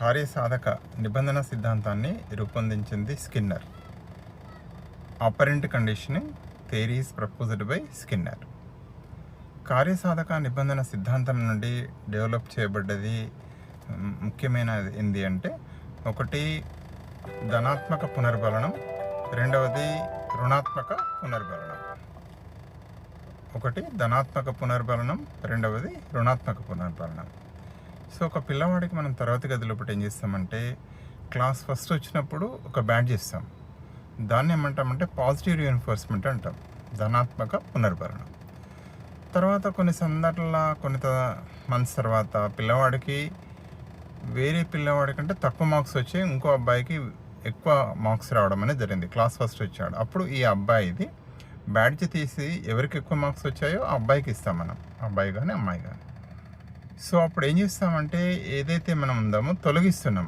కార్యసాధక నిబంధన సిద్ధాంతాన్ని రూపొందించింది Skinner. Operant conditioning theories proposed by Skinner కార్యసాధక నిబంధన సిద్ధాంతం నుండి డెవలప్ చేయబడ్డది ముఖ్యమైన ముఖ్యమైనది ఏంది అంటే ఒకటి ధనాత్మక పునర్బలనం రెండవది రుణాత్మక పునర్బలనం. ఒకటి ధనాత్మక పునర్బలనం రెండవది రుణాత్మక పునర్బలనం. సో ఒక పిల్లవాడికి మనం తరగతి గదిలో ఒకటి ఏం చేస్తామంటే క్లాస్ ఫస్ట్ వచ్చినప్పుడు ఒక బ్యాడ్ ఇస్తాం దాన్ని ఏమంటామంటే పాజిటివ్ రీఎన్ఫోర్స్మెంట్ అంటాం. ధనాత్మక పునర్భరణం. తర్వాత కొన్ని సందర్భాల కొన్ని మంత్స్ తర్వాత పిల్లవాడికి వేరే పిల్లవాడి కంటే తక్కువ మార్క్స్ వచ్చి ఇంకో అబ్బాయికి ఎక్కువ మార్క్స్ రావడం అనేది జరిగింది. క్లాస్ ఫస్ట్ వచ్చాడు. అప్పుడు ఈ అబ్బాయిది బ్యాడ్జ్ తీసి ఎవరికి ఎక్కువ మార్క్స్ వచ్చాయో ఆ అబ్బాయికి ఇస్తాం మనం. అబ్బాయి కానీ అమ్మాయి కానీ సో అప్పుడు ఏం చేస్తామంటే ఏదైతే మనం ఉందామో తొలగిస్తున్నాం.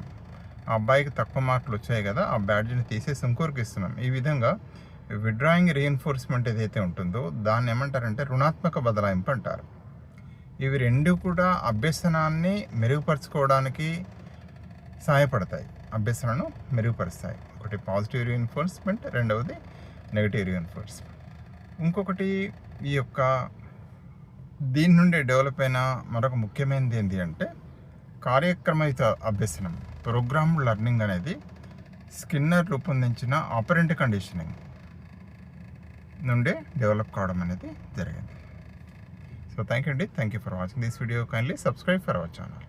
ఆ అబ్బాయికి తక్కువ మార్కులు వచ్చాయి కదా ఆ బ్యాడ్జ్ని తీసేసి ఇంకోరికి ఇస్తున్నాం ఈ విధంగా విడ్రాయింగ్ రీఎన్ఫోర్స్మెంట్ ఏదైతే ఉంటుందో దాన్ని ఏమంటారంటే రుణాత్మక బదలాయింపు అంటారు. ఇవి రెండు కూడా అభ్యసనాన్ని మెరుగుపరచుకోవడానికి సహాయపడతాయి. అభ్యసనను మెరుగుపరుస్తాయి. ఒకటి పాజిటివ్ రీఎన్ఫోర్స్మెంట్ రెండవది నెగిటివ్ రీఎన్ఫోర్స్మెంట్ ఇంకొకటి ఈ యొక్క దీని నుండి డెవలప్ అయిన మరొక ముఖ్యమైనది ఏంటి అంటే కార్యక్రమయుత అభ్యసనం ప్రోగ్రామ్ లెర్నింగ్ అనేది స్కిన్నర్ రూపొందించిన ఆపరెంట్ కండిషనింగ్ నుండి డెవలప్ కావడం అనేది జరిగింది. సో థ్యాంక్ యూ అండి. Thank you for watching this video. Kindly subscribe for our channel